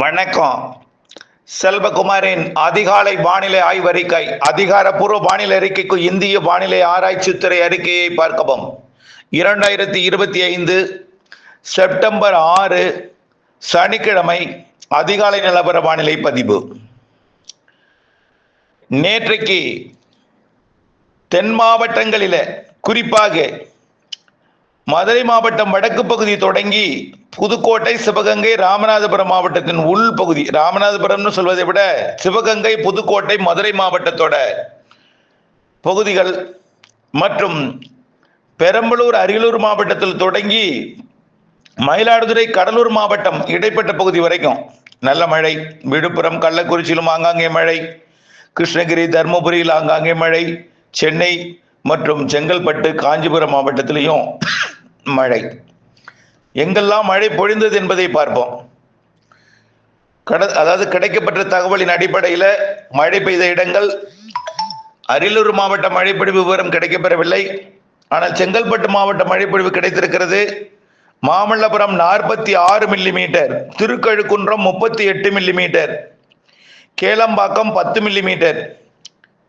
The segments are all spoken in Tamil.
வணக்கம். செல்வகுமாரின் அதிகாலை வானிலை ஆய்வறிக்கை அதிகாரப்பூர்வ வானிலை அறிக்கைக்கு இந்திய வானிலை ஆராய்ச்சித்துறை அறிக்கையை பார்க்கவும். இரண்டாயிரத்தி இருபத்தி ஐந்து செப்டம்பர் ஆறு சனிக்கிழமை அதிகாலை நிலவர வானிலை பதிவு. நேற்றைக்கு தென் மாவட்டங்களில் குறிப்பாக மதுரை மாவட்டம் வடக்கு பகுதி தொடங்கி புதுக்கோட்டை சிவகங்கை ராமநாதபுரம் மாவட்டத்தின் உள் பகுதி. ராமநாதபுரம்னு சொல்வதை விட சிவகங்கை புதுக்கோட்டை மதுரை மாவட்டத்தோட பகுதிகள் மற்றும் பெரம்பலூர் அரியலூர் மாவட்டத்தில் தொடங்கி மயிலாடுதுறை கடலூர் மாவட்டம் இடைப்பட்ட பகுதி வரைக்கும். நல்ல மழை. விழுப்புரம் கள்ளக்குறிச்சியிலும் ஆங்காங்கே மழை. கிருஷ்ணகிரி தருமபுரியில் ஆங்காங்கே மழை. சென்னை மற்றும் செங்கல்பட்டு காஞ்சிபுரம் மாவட்டத்திலையும் மழை. எங்கெல்லாம் மழை பொழிந்தது என்பதை பார்ப்போம். கட அதாவது கிடைக்கப்பட்ட தகவலின் அடிப்படையில் மழை பெய்த இடங்கள் அரியலூர் மாவட்ட மழைப்பொழிவு விவரம் கிடைக்கப்பெறவில்லை. ஆனால் செங்கல்பட்டு மாவட்ட மழைப்பொழிவு கிடைத்திருக்கிறது. மாமல்லபுரம் நாற்பத்தி ஆறு மில்லிமீட்டர் திருக்கழுக்குன்றம் முப்பத்தி எட்டு மில்லிமீட்டர் கேளம்பாக்கம் பத்து மில்லிமீட்டர்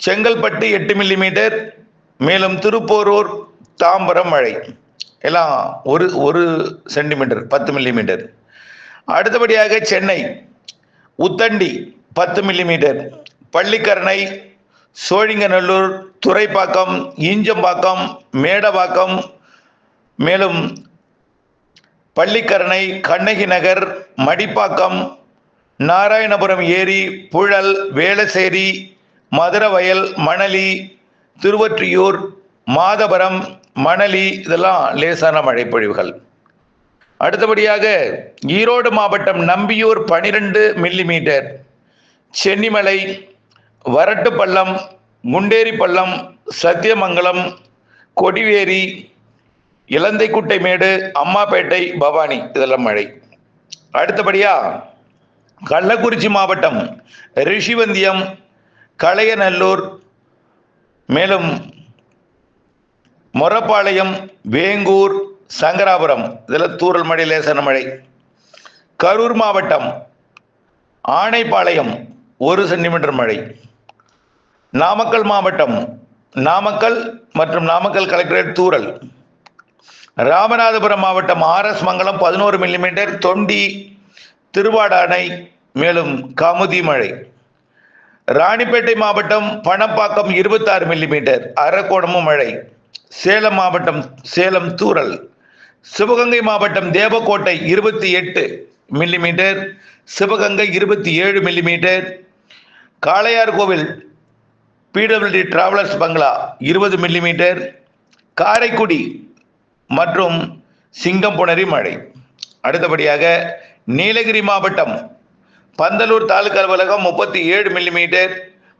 செங்கல்பட்டு எட்டு மில்லிமீட்டர் மேலும் திருப்போரூர் தாம்பரம் மழை. எல்லாம் ஒரு ஒரு சென்டிமீட்டர் பத்து மில்லிமீட்டர். அடுத்தபடியாக சென்னை உத்தண்டி பத்து மில்லிமீட்டர். பள்ளிக்கரணை சோழிங்கநல்லூர் துறைப்பாக்கம் ஈஞ்சம்பாக்கம் மேடவாக்கம் மேலும் பள்ளிக்கரணை கண்ணகி நகர் மடிப்பாக்கம் நாராயணபுரம் ஏரி புழல் வேளச்சேரி மதுரவயல் மணலி திருவொற்றியூர் மாதபுரம் மணலி இதெல்லாம் லேசான மழைப்பொழிவுகள். அடுத்தபடியாக ஈரோடு மாவட்டம் நம்பியூர் பனிரெண்டு மில்லிமீட்டர் சென்னிமலை வரட்டுப்பள்ளம் குண்டேரி பள்ளம் சத்தியமங்கலம் கொடிவேரி இலந்தைக்குட்டை மேடு அம்மாப்பேட்டை பவானி இதெல்லாம் மழை. அடுத்தபடியா கள்ளக்குறிச்சி மாவட்டம் ரிஷிவந்தியம் களையநல்லூர் மேலும் மொரப்பாளையம் வேங்கூர் சங்கராபுரம் இதில் தூரல் மழை லேசன மழை கரூர் மாவட்டம் ஆனைப்பாளையம் ஒரு சென்டிமீட்டர் மழை நாமக்கல் மாவட்டம் நாமக்கல் மற்றும் நாமக்கல் கலெக்டரேட் தூரல். ராமநாதபுரம் மாவட்டம் ஆர்எஸ் மங்கலம் பதினோரு மில்லிமீட்டர் தொண்டி திருவாடானை மேலும் கமுதி மழை. ராணிப்பேட்டை மாவட்டம் பணப்பாக்கம் இருபத்தாறு மில்லிமீட்டர் அரக்கோணமும் மழை. சேலம் மாவட்டம் சேலம் தூரல். சிவகங்கை மாவட்டம் தேவக்கோட்டை இருபத்தி எட்டு மில்லிமீட்டர் சிவகங்கை இருபத்தி ஏழு மில்லிமீட்டர் காளையார் கோவில் பிடபிள்யூடி டிராவலர்ஸ் பங்களா இருபது மில்லிமீட்டர் காரைக்குடி மற்றும் சிங்கம்புணரி மழை. அடுத்தபடியாக நீலகிரி மாவட்டம் பந்தலூர் தாலுகா அலுவலகம் முப்பத்தி ஏழு மில்லிமீட்டர்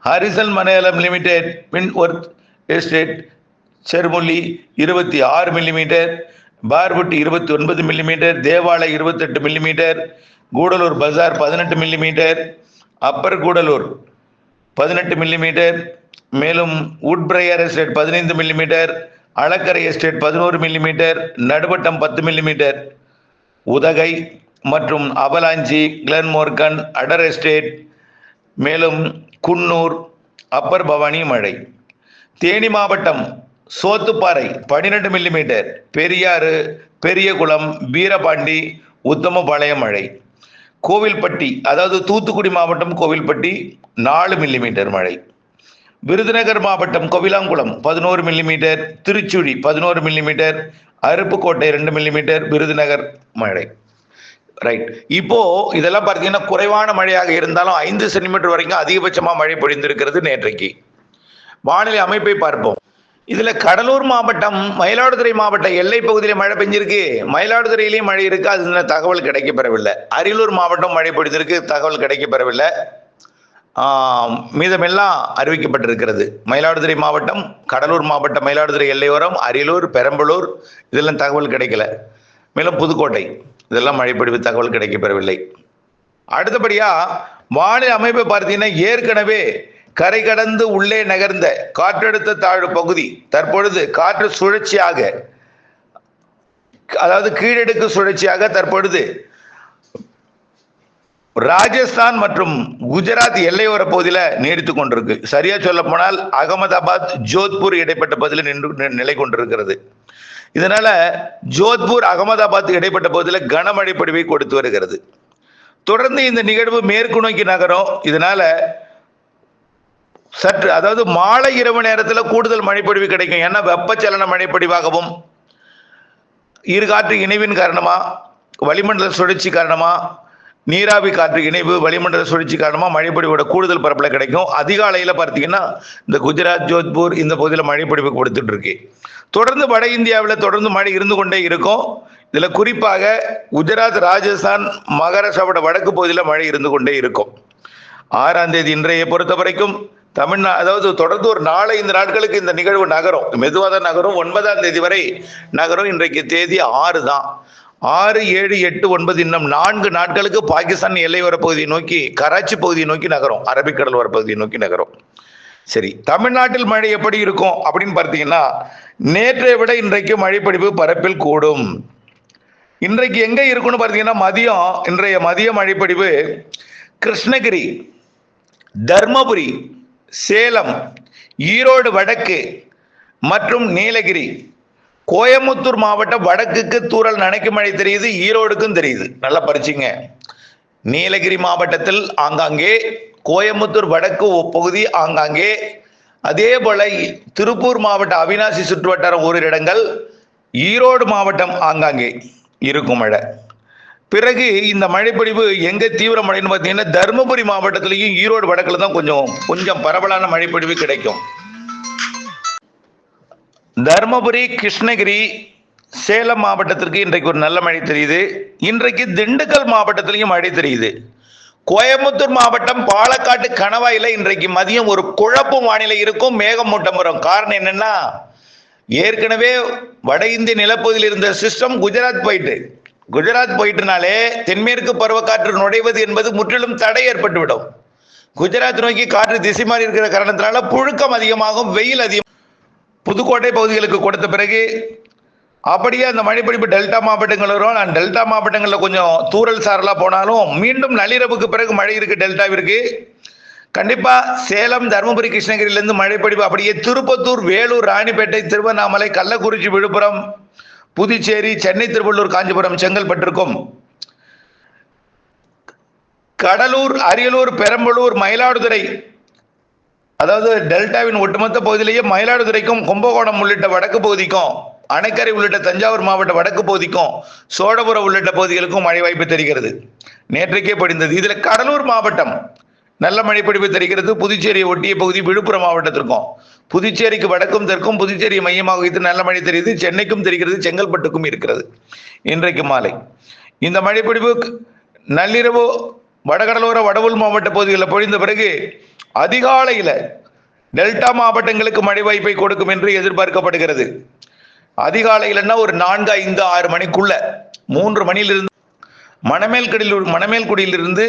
ஹரிசல் மலையாளம் லிமிடெட் வின் ஒர்க் எஸ்டேட் செருமுள்ளி இருபத்தி ஆறு மில்லிமீட்டர் பார்புட்டி இருபத்தி ஒன்பது மில்லிமீட்டர் தேவாலை இருபத்தெட்டு மில்லிமீட்டர் கூடலூர் பஜார் பதினெட்டு மில்லிமீட்டர் அப்பர் கூடலூர் பதினெட்டு மில்லிமீட்டர் மேலும் உட்பிரையர் எஸ்டேட் பதினைந்து மில்லிமீட்டர் அளக்கரை எஸ்டேட் பதினோரு மில்லிமீட்டர் நடுவட்டம் பத்து மில்லிமீட்டர் உதகை மற்றும் அபலாஞ்சி கிளன்மோர்கன் அடர் எஸ்டேட் மேலும் குன்னூர் அப்பர் பவானி மழை. தேனி மாவட்டம் சோத்துப்பாறை பன்னிரெண்டு மில்லிமீட்டர் பெரியாறு பெரியகுளம் வீரபாண்டி உத்தமபாளையம் மழை. கோவில்பட்டி அதாவது தூத்துக்குடி மாவட்டம் கோவில்பட்டி நாலு மில்லிமீட்டர் மழை. விருதுநகர் மாவட்டம் கோவிலாங்குளம் பதினோரு மில்லிமீட்டர் திருச்சுழி பதினோரு மில்லிமீட்டர் அருப்புக்கோட்டை ரெண்டு மில்லிமீட்டர் விருதுநகர் மழை. ரைட் இப்போ இதெல்லாம் பார்த்தீங்கன்னா குறைவான மழையாக இருந்தாலும் ஐந்து சென்டிமீட்டர் வரைக்கும் அதிகபட்சமாக மழை பொழிந்திருக்கிறது நேற்றைக்கு. வானிலை அமைப்பை பார்ப்போம். இதுல கடலூர் மாவட்டம் மயிலாடுதுறை மாவட்ட எல்லை பகுதியில் மழை பெஞ்சிருக்கு. மயிலாடுதுறையிலயும் மழை இருக்கு. அது தகவல் கிடைக்கப்பெறவில்லை. அரியலூர் மாவட்டம் மழை பொழிந்திருக்கு. தகவல் கிடைக்கப்பெறவில்லை. மீதமெல்லாம் அறிவிக்கப்பட்டிருக்கிறது. மயிலாடுதுறை மாவட்டம் கடலூர் மாவட்டம் மயிலாடுதுறை எல்லையோரம் அரியலூர் பெரம்பலூர் இதெல்லாம் தகவல் கிடைக்கல. மேலும் புதுக்கோட்டை இதெல்லாம் மழைப்பொழிவு தகவல் கிடைக்கப்பெறவில்லை. அடுத்தபடியா வானிலை அமைப்பை பார்த்தீங்கன்னா ஏற்கனவே கரை கடந்து உள்ளே நகர்ந்த காற்றழுத்த தாழ்வு பகுதி தற்பொழுது காற்று சுழற்சியாக அதாவது கீழடுக்கு சுழற்சியாக தற்பொழுது ராஜஸ்தான் மற்றும் குஜராத் எல்லையோர பகுதியில் நீடித்துக் கொண்டிருக்கு. சரியா சொல்ல போனால் அகமதாபாத் ஜோத்பூர் இடைப்பட்ட பகுதியில் நின்று நி- நிலை கொண்டிருக்கிறது. இதனால ஜோத்பூர் அகமதாபாத் இடைப்பட்ட பகுதியில் கனமழை பொழிவை கொடுத்து வருகிறது. தொடர்ந்து இந்த நிகழ்வு மேற்கு நோக்கி நகரும். இதனால சற்று அதாவது மாலை இரவு நேரத்தில் கூடுதல் மழைப்பொழிவு கிடைக்கும். ஏன்னா வெப்பச்சலன மழைப்பொழிவாகவும் இருகாற்று இணைவின் காரணமா வளிமண்டல சுழற்சி காரணமா நீராவி காற்று இணைவு வளிமண்டல சுழற்சி காரணமாக மழைப்பொழிவோட கூடுதல் பரப்பில் கிடைக்கும். அதிகாலையில் பார்த்தீங்கன்னா இந்த குஜராத் ஜோத்பூர் இந்த பகுதியில் மழைப்பொழிவு கொடுத்துட்டு இருக்கு தொடர்ந்து வட இந்தியாவில் தொடர்ந்து மழை இருந்து கொண்டே இருக்கும். இதில் குறிப்பாக குஜராத் ராஜஸ்தான் மகாராஷ்டிராவோட வடக்கு பகுதியில் மழை இருந்து கொண்டே இருக்கும். ஆறாம் தேதி இன்றைய பொறுத்த வரைக்கும் தமிழ்நா அதாவது தொடர்ந்து ஒரு நாளை இந்த நாட்களுக்கு இந்த நிகழ்வு நகரும். மெதுவாக தான் நகரும். ஒன்பதாம் தேதி வரை நகரும். இன்றைக்கு தேதி ஆறு தான். ஆறு ஏழு எட்டு ஒன்பது இன்னும் நான்கு நாட்களுக்கு பாகிஸ்தான் எல்லையோர பகுதியை நோக்கி கராச்சி பகுதியை நோக்கி நகரும். அரபிக்கடல் ஓர பகுதியை நோக்கி நகரும். சரி தமிழ்நாட்டில் மழை எப்படி இருக்கும் அப்படின்னு பார்த்தீங்கன்னா நேற்றை விட இன்றைக்கு மழைப்பிடிப்பு பரப்பில் கூடும். இன்றைக்கு எங்கே இருக்குன்னு பார்த்தீங்கன்னா மதியம் இன்றைய மதிய மழைப்பிடிவு கிருஷ்ணகிரி தர்மபுரி சேலம் ஈரோடு வடக்கு மற்றும் நீலகிரி. கோயமுத்தூர் மாவட்டம் வடக்குக்கு தூறல் நனைக்கும் மழை தெரியுது ஈரோடுக்கும் தெரியுது. நல்லா பறிச்சிங்க நீலகிரி மாவட்டத்தில் ஆங்காங்கே கோயமுத்தூர் வடக்கு பகுதி ஆங்காங்கே அதே போல திருப்பூர் மாவட்ட அவினாசி சுற்றுவட்டாரம் ஓரிரு இடங்கள் ஈரோடு மாவட்டம் ஆங்காங்கே இருக்கும் மழை. பிறகு இந்த மழைப்பொழிவு எங்க தீவிர மழைன்னு பார்த்தீங்கன்னா தருமபுரி மாவட்டத்திலையும் ஈரோடு வடக்குல தான் கொஞ்சம் கொஞ்சம் பரவலான மழைப்பொழிவு கிடைக்கும். தருமபுரி கிருஷ்ணகிரி சேலம் மாவட்டத்திற்கு இன்றைக்கு ஒரு நல்ல மழை தெரியுது. இன்றைக்கு திண்டுக்கல் மாவட்டத்திலையும் மழை தெரியுது. கோயம்புத்தூர் மாவட்டம் பாலக்காட்டு கணவாயில இன்றைக்கு மதியம் ஒரு குழப்பம் வானிலை இருக்கும் மேகமூட்டம் வரும். காரணம் என்னன்னா ஏற்கனவே வட இந்திய நிலப்பகுதியில் இருந்த சிஸ்டம் குஜராத் போயிட்டு. குஜராத் போயிட்டுனாலே தென்மேற்கு பருவக்காற்று நுழைவது என்பது முற்றிலும் தடை ஏற்பட்டுவிடும். குஜராத் நோக்கி காற்று திசை மாறி இருக்கிற காரணத்தினால புழுக்கம் அதிகமாகும் வெயில் அதிகம். புதுக்கோட்டை பகுதிகளுக்கு கொடுத்த பிறகு அப்படியே அந்த மழைப்பிடிப்பு டெல்டா மாவட்டங்கள் வரும். நான் டெல்டா மாவட்டங்களில் கொஞ்சம் தூரல் சாரலாக போனாலும் மீண்டும் நள்ளிரவுக்கு பிறகு மழை இருக்கு டெல்டாவிற்கு கண்டிப்பாக சேலம் தருமபுரி கிருஷ்ணகிரியிலேருந்து மழைப்பிடிப்பு அப்படியே திருப்பத்தூர் வேலூர் ராணிப்பேட்டை திருவண்ணாமலை கள்ளக்குறிச்சி விழுப்புரம் புதுச்சேரி சென்னை திருவள்ளூர் காஞ்சிபுரம் செங்கல்பட்டிருக்கும் கடலூர் அரியலூர் பெரம்பலூர் மயிலாடுதுறை அதாவது டெல்டாவின் ஒட்டுமொத்த பகுதியிலேயே மயிலாடுதுறைக்கும் கும்பகோணம் உள்ளிட்ட வடக்கு பகுதிக்கும் அணைக்கரை உள்ளிட்ட தஞ்சாவூர் மாவட்ட வடக்கு பகுதிக்கும் சோழபுரம் உள்ளிட்ட பகுதிகளுக்கும் மழை வாய்ப்பு தெரிகிறது. நேற்றைக்கே படிந்தது. இதில் கடலூர் மாவட்டம் நல்ல மழை பொழிவு தெரிகிறது. புதுச்சேரியை ஒட்டிய பகுதி விழுப்புரம் மாவட்டத்திற்கும். புதுச்சேரிக்கு வடக்கும் தெற்கும் புதுச்சேரியை மையமாக வைத்து நல்ல மழை தெரியுது. சென்னைக்கும் தெரிகிறது செங்கல்பட்டுக்கும் இருக்கிறது. இன்றைக்கு மாலை. இந்த மழைப்பொழிவு நள்ளிரவு வடகடலோர வடவுள் மாவட்ட பகுதிகளில் பொழிந்த பிறகு அதிகாலையில் டெல்டா மாவட்டங்களுக்கு மழை வாய்ப்பை கொடுக்கும் என்று எதிர்பார்க்கப்படுகிறது. அதிகாலையிலன்னா ஒரு நான்கு ஐந்து ஆறு மணிக்குள்ள மூன்று மணியிலிருந்து மணமேல்கடியில் மணமேல்குடியிலிருந்து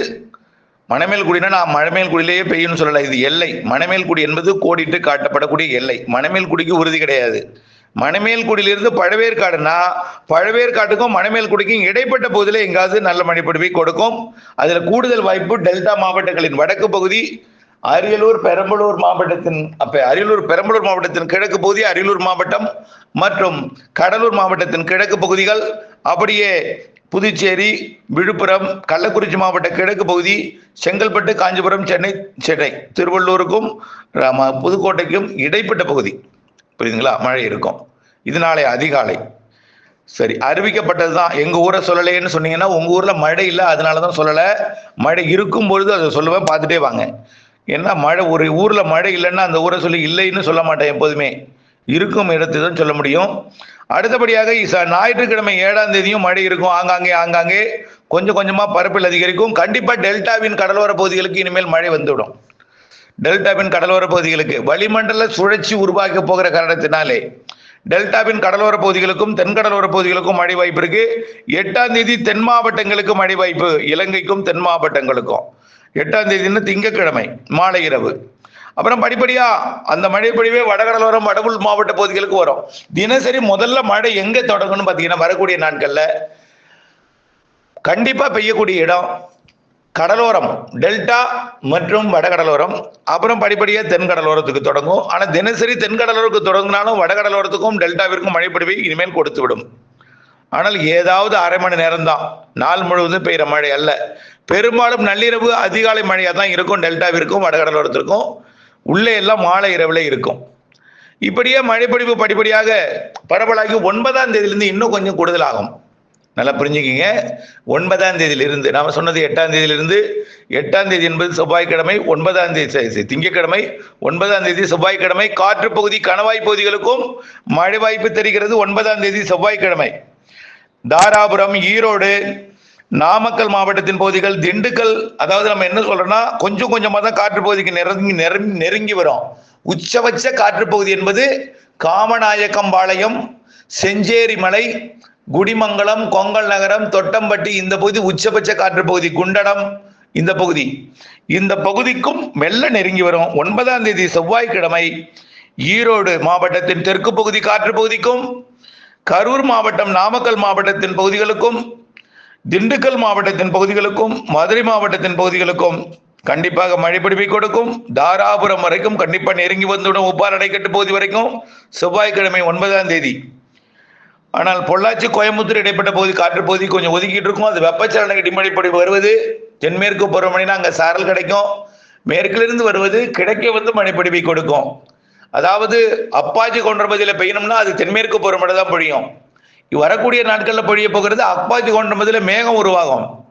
மணமேல்குடினா நான் மணமேல்குடியிலேயே பெய்யும்னு சொல்லல. இது எல்லை. மணமேல்குடி என்பது கோடிட்டு காட்டப்படக்கூடிய எல்லை. மணமேல் குடிக்கு உறுதி கிடையாது. மணமேல்குடியிலிருந்து பழவேற்காடுனா பழவேற்காட்டுக்கும் மணமேல்குடிக்கும் இடைப்பட்ட பகுதியில் எங்காவது நல்ல மழைப்பொழிவை கொடுக்கும். அதில் கூடுதல் வாய்ப்பு டெல்டா மாவட்டங்களின் வடக்கு பகுதி அரியலூர் பெரம்பலூர் மாவட்டத்தின் அப்ப அரியலூர் பெரம்பலூர் மாவட்டத்தின் கிழக்கு பகுதி அரியலூர் மாவட்டம் மற்றும் கடலூர் மாவட்டத்தின் கிழக்கு பகுதிகள். அப்படியே புதுச்சேரி விழுப்புரம் கள்ளக்குறிச்சி மாவட்ட கிழக்கு பகுதி செங்கல்பட்டு காஞ்சிபுரம் சென்னை சென்னை திருவள்ளூருக்கும் புதுக்கோட்டைக்கும் இடைப்பட்ட பகுதி. புரியுதுங்களா? மழை இருக்கும். இது நாளை அதிகாலை. சரி அறிவிக்கப்பட்டது தான். எங்கள் ஊரை சொல்லலைன்னு சொன்னீங்கன்னா உங்கள் ஊரில் மழை இல்லை அதனால தான் சொல்லலை. மழை இருக்கும் பொழுது அதை சொல்லுவேன் பார்த்துட்டே வாங்க. ஏன்னா மழை ஒரு ஊரில் மழை இல்லைன்னா அந்த ஊரை சொல்லி இல்லைன்னு சொல்ல மாட்டேன் எப்போதுமே. இருக்கும் இடத்தை தான் சொல்ல முடியும். அடுத்தபடியாக ஞாயிற்றுக்கிழமை ஏழாம் தேதியும் மழை இருக்கும். ஆங்காங்கே ஆங்காங்கே கொஞ்சம் கொஞ்சமாக பரப்பில் அதிகரிக்கும். கண்டிப்பாக டெல்டாவின் கடலோர பகுதிகளுக்கு இனிமேல் மழை வந்துவிடும். டெல்டாவின் கடலோர பகுதிகளுக்கு வளிமண்டல சுழற்சி உருவாக்க போகிற காரணத்தினாலே டெல்டாவின் கடலோர பகுதிகளுக்கும் தென்கடலோர பகுதிகளுக்கும் மழை வாய்ப்பு இருக்கு. எட்டாம் தேதி தென் மாவட்டங்களுக்கு மழை வாய்ப்பு இலங்கைக்கும் தென் மாவட்டங்களுக்கும். எட்டாம் தேதின்னு திங்கட்கிழமை மாலை இரவு. அப்புறம் படிப்படியா அந்த மழை பொழிவே வடகடலோரம் வடகுள் மாவட்ட பகுதிகளுக்கு வரும். தினசரி முதல்ல மழை எங்க தொடங்கும்னு பாத்தீங்கன்னா வரக்கூடிய நாட்கள்ல கண்டிப்பா பெய்யக்கூடிய இடம் கடலோரம் டெல்டா மற்றும் வடகடலோரம். அப்புறம் படிப்படியாக தென்கடலோரத்துக்கு தொடங்கும். ஆனால் தினசரி தென்கடலோரத்துக்கு தொடங்கினாலும் வடகடலோரத்துக்கும் டெல்டாவிற்கும் மழைப்பொழிவை இனிமேல் கொடுத்து விடும். ஆனால் ஏதாவது அரை மணி நேரம் தான் நாள் முழுவதும் பெய்கிற மழை அல்ல. பெரும்பாலும் நள்ளிரவு அதிகாலை மழையாக தான் இருக்கும். டெல்டாவிற்கும் வடகடலோரத்திற்கும். உள்ளே எல்லாம் மாலை இரவில் இருக்கும். இப்படியே மழைப்பொழிவு படிப்படியாக பரவலாகி ஒன்பதாம் தேதியிலிருந்து இன்னும் கொஞ்சம் கூடுதலாகும். நல்லா புரிஞ்சுக்கிங்க. ஒன்பதாம் தேதியிலிருந்து நாம் சொன்னது எட்டாம் தேதியிலிருந்து எட்டாம் தேதி என்பது செவ்வாய்க்கிழமை ஒன்பதாம் தேதி சரி, திங்கட்கிழமை ஒன்பதாம் தேதி செவ்வாய்க்கிழமை காற்று பகுதி கணவாய் பகுதிகளுக்கும் மழை வாய்ப்பு தெரிகிறது. ஒன்பதாம் தேதி செவ்வாய்க்கிழமை. தாராபுரம் ஈரோடு நாமக்கல் மாவட்டத்தின் பகுதிகள் திண்டுக்கல் அதாவது நம்ம என்ன சொல்றோம்னா கொஞ்சம் கொஞ்சமாக தான் காற்று பகுதிக்கு நெருங்கி நெருங்கி நெருங்கி வரும். உச்சபட்ச காற்று பகுதி என்பது காமநாயக்கம்பாளையம் செஞ்சேரி மலை குடிமங்கலம் கொங்கல் நகரம் தொட்டம்பட்டி இந்த பகுதி உச்சபட்ச காற்று பகுதி குண்டடம் இந்த பகுதி. இந்த பகுதிக்கும் மெல்ல நெருங்கி வரும். ஒன்பதாம் தேதி செவ்வாய்க்கிழமை ஈரோடு மாவட்டத்தின் தெற்கு பகுதி காற்று பகுதிக்கும் கரூர் மாவட்டம் நாமக்கல் மாவட்டத்தின் பகுதிகளுக்கும் திண்டுக்கல் மாவட்டத்தின் பகுதிகளுக்கும் மதுரை மாவட்டத்தின் பகுதிகளுக்கும் கண்டிப்பாக மழை பிடிப்பை கொடுக்கும். தாராபுரம் வரைக்கும் கண்டிப்பாக நெருங்கி வந்துவிடும் உப்பார் அணைக்கட்டு பகுதி வரைக்கும் செவ்வாய்க்கிழமை ஒன்பதாம் தேதி. ஆனால் பொள்ளாச்சி கோயம்புத்தூர் இடைப்பட்ட பகுதி காற்று பகுதி கொஞ்சம் ஒதுக்கிட்டு இருக்கும். அது வெப்பச்சலன இடிமழைப்படி வருவது தென்மேற்கு பருவமழைனா அங்கே சாரல் கிடைக்கும். மேற்கிலிருந்து வருவது கிடைக்க வந்து மழைப்பிடிப்பை கொடுக்கும். அதாவது அப்பாச்சி கொண்டபதியில் பெய்யணும்னா அது தென்மேற்கு பருவமழை தான் பொழியும். வரக்கூடிய நாட்களில் பொழிய போகிறது அப்பாச்சி முதல்ல மேகம் உருவாகும்.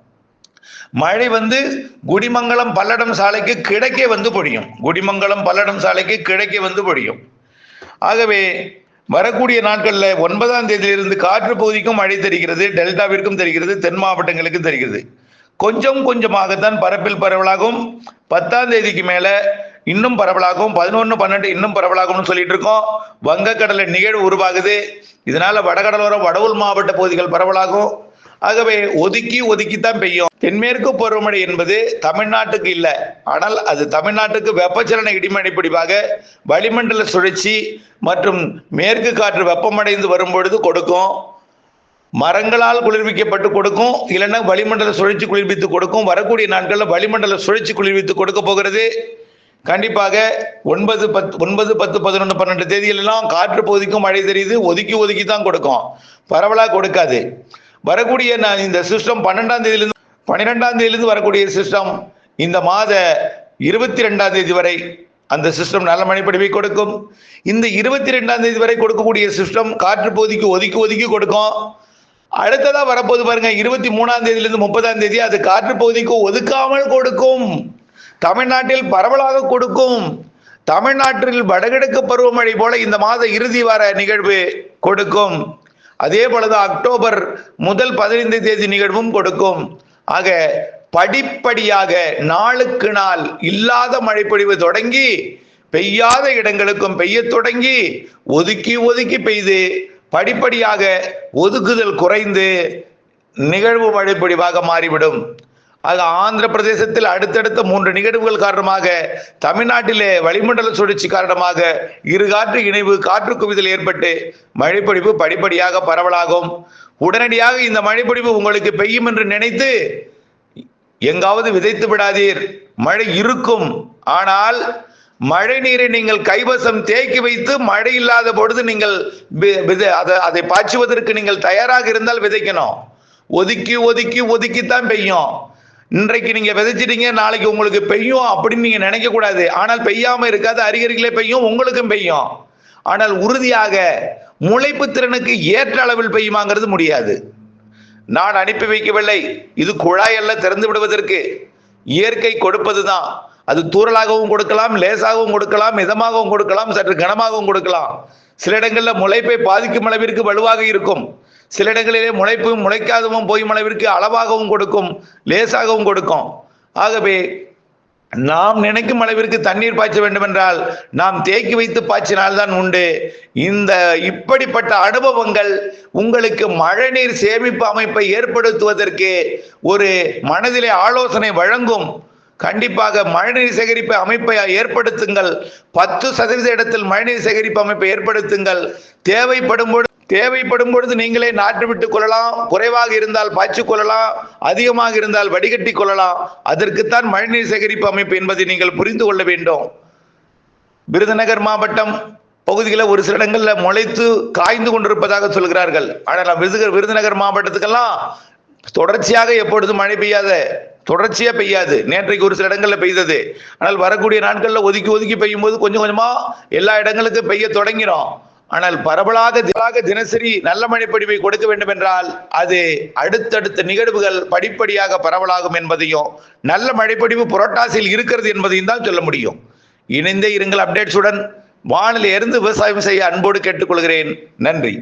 மழை வந்து குடிமங்கலம் பல்லடம் சாலைக்கு கிழக்கே வந்து பொழியும். குடிமங்கலம் பல்லடம் சாலைக்கு கிழக்கே வந்து பொழியும். ஆகவே வரக்கூடிய நாட்களில் ஒன்பதாம் தேதியிலிருந்து காற்று பகுதிக்கும் மழை தெரிகிறது டெல்டாவிற்கும் தெரிகிறது தென் மாவட்டங்களுக்கும் தெரிகிறது. கொஞ்சம் கொஞ்சமாகத்தான் பரப்பில் பரவலாகும். பத்தாம் தேதிக்கு மேலே இன்னும் பரவலாகும் பதினொன்று பன்னெண்டு இன்னும் பரவலாகும்னு சொல்லிட்டு இருக்கோம் வங்கக்கடல நிகழ்வு உருவாகுது. இதனால வடகடலோரம் வடவுள் மாவட்ட பகுதிகள் பரவலாகும். ஆகவே ஒதுக்கி ஒதுக்கித்தான் பெய்யும். தென்மேற்கு பருவமழை என்பது தமிழ்நாட்டுக்கு இல்லை. ஆனால் அது தமிழ்நாட்டுக்கு வெப்பச்சலன இடிமழை பிடிவாக வளிமண்டல சுழற்சி மற்றும் மேற்கு காற்று வெப்பமடைந்து வரும்பொழுது கொடுக்கும். மரங்களால் குளிர்விக்கப்பட்டு கொடுக்கும். இல்லைன்னா வளிமண்டல சுழற்சி குளிர்வித்து கொடுக்கும். வரக்கூடிய நாட்களில் வளிமண்டல சுழற்சி குளிர்வித்து கொடுக்க போகிறது. கண்டிப்பாக ஒன்பது பத்து ஒன்பது பத்து பதினொன்று பன்னெண்டு தேதியிலெல்லாம் காற்று பகுதிக்கும் மழை தெரியுது. ஒதுக்கி ஒதுக்கி தான் கொடுக்கும். பரவலாக கொடுக்காது. வரக்கூடிய நான் இந்த சிஸ்டம் பன்னெண்டாம் தேதியிலிருந்து பன்னிரெண்டாம் தேதியிலிருந்து வரக்கூடிய சிஸ்டம் இந்த மாத இருபத்தி ரெண்டாம் தேதி வரை அந்த சிஸ்டம் நல்ல மணிப்படிவை கொடுக்கும். இந்த இருபத்தி ரெண்டாம் தேதி வரை கொடுக்கக்கூடிய சிஸ்டம் காற்று பகுதிக்கு ஒதுக்கி ஒதுக்கி கொடுக்கும். அடுத்ததாக வரப்போது பாருங்க இருபத்தி மூணாம் தேதியிலிருந்து முப்பதாம் தேதி அது காற்று பகுதிக்கு ஒதுக்காமல் கொடுக்கும். தமிழ்நாட்டில் பரவலாக கொடுக்கும் தமிழ்நாட்டில் வடகிழக்கு பருவமழை போல இந்த மாத இறுதி வார நிகழ்வு கொடுக்கும். அதே போலதான் அக்டோபர் முதல் பதினைந்து தேதி நிகழ்வும் கொடுக்கும். ஆக படிப்படியாக நாளுக்கு நாள் இல்லாத மழைப்பொழிவு தொடங்கி பெய்யாத இடங்களுக்கும் பெய்ய தொடங்கி ஒதுக்கி ஒதுக்கி பெய்து படிப்படியாக ஒதுக்குதல் குறைந்து நிகழ்வு மழைப்பொழிவாக மாறிவிடும். அது ஆந்திர பிரதேசத்தில் அடுத்தடுத்த மூன்று நிகழ்வுகள் காரணமாக தமிழ்நாட்டிலே வளிமண்டல சுழற்சி காரணமாக இரு காற்று இணைவு காற்று குவிதல் ஏற்பட்டு மழைப்பொழிவு படிப்படியாக பரவலாகும். உடனடியாக இந்த மழைப்பொழிவு உங்களுக்கு பெய்யும் என்று நினைத்து எங்காவது விதைத்து விடாதீர். மழை இருக்கும். ஆனால் மழை நீரை நீங்கள் கைவசம் தேக்கி வைத்து மழை இல்லாத பொழுது நீங்கள் வி- அதை அதை பாய்ச்சுவதற்கு நீங்கள் தயாராக இருந்தால் விதைக்கணும். ஒதுக்கி ஒதுக்கி ஒதுக்கித்தான் பெய்யும். இன்றைக்கு நீங்க விதைச்சிட்டீங்க நாளைக்கு உங்களுக்கு பெய்யும் அப்படின்னு நீங்க நினைக்க கூடாது. ஆனால் பெய்யாம இருக்காது அறிகுறிகளே பெய்யும் உங்களுக்கும் பெய்யும். ஆனால் உறுதியாக முளைப்பு திறனுக்கு ஏற்ற அளவில் பெய்யுமாங்கிறது முடியாது. நான் அனுப்பி வைக்கவில்லை. இது குழாய் அல்ல திறந்து விடுவதற்கு. இயற்கை கொடுப்பதுதான். அது தூறலாகவும் கொடுக்கலாம் லேசாகவும் கொடுக்கலாம் மிதமாகவும் கொடுக்கலாம் சற்று கனமாகவும் கொடுக்கலாம். சில இடங்களில் முளைப்பை பாதிக்கும் அளவிற்கு வலுவாக இருக்கும். சில இடங்களிலே முளைப்பும் முளைக்காதவும் போயும் அளவிற்கு அளவாகவும் கொடுக்கும் லேசாகவும் கொடுக்கும். ஆகவே நாம் நினைக்கும் அளவிற்கு தண்ணீர் பாய்ச்ச வேண்டும் என்றால் நாம் தேக்கி வைத்து பாய்ச்சினால்தான் உண்டு. இந்த இப்படிப்பட்ட அனுபவங்கள் உங்களுக்கு மழைநீர் சேமிப்பு அமைப்பை ஏற்படுத்துவதற்கு ஒரு மனதிலே ஆலோசனை வழங்கும். கண்டிப்பாக மழைநீர் சேகரிப்பு அமைப்பை ஏற்படுத்துங்கள். பத்து சதவீத இடத்தில் மழைநீர் சேகரிப்பு அமைப்பை ஏற்படுத்துங்கள். தேவைப்படும்போது தேவைப்படும் பொழுது நீங்களே நாட்டு விட்டுக் கொள்ளலாம். குறைவாக இருந்தால் பாய்ச்சி கொள்ளலாம். அதிகமாக இருந்தால் வடிகட்டி கொள்ளலாம். அதற்குத்தான் மழைநீர் சேகரிப்பு அமைப்பு என்பதை நீங்கள் புரிந்து கொள்ள வேண்டும். விருதுநகர் மாவட்டம் பகுதிகளில் ஒரு சில இடங்களில் முளைத்து காய்ந்து கொண்டிருப்பதாக சொல்கிறார்கள். ஆனால் விருதுநகர் விருதுநகர் மாவட்டத்துக்கெல்லாம் தொடர்ச்சியாக எப்பொழுதும் மழை பெய்யாத தொடர்ச்சியாக பெய்யாது. நேற்றைக்கு ஒரு சில இடங்களில் பெய்தது. ஆனால் வரக்கூடிய நாட்களில் ஒதுக்கி ஒதுக்கி பெய்யும் போது கொஞ்சம் கொஞ்சமாக எல்லா இடங்களுக்கும் பெய்ய தொடங்கிடும் ஆனால் பரவலாக தினாக தினசரி நல்ல மழை பொழிவை கொடுக்க வேண்டும் என்றால் அது அடுத்தடுத்த நிகழ்வுகள் படிப்படியாக பரவலாகும் என்பதையும் நல்ல மழைப்பொழிவு புரட்டாசியில் இருக்கிறது என்பதையும் தான் சொல்ல முடியும். இணைந்தே இருங்கள் அப்டேட்ஸுடன். வானிலை இருந்து விவசாயம் செய்ய அன்போடு கேட்டுக்கொள்கிறேன். நன்றி.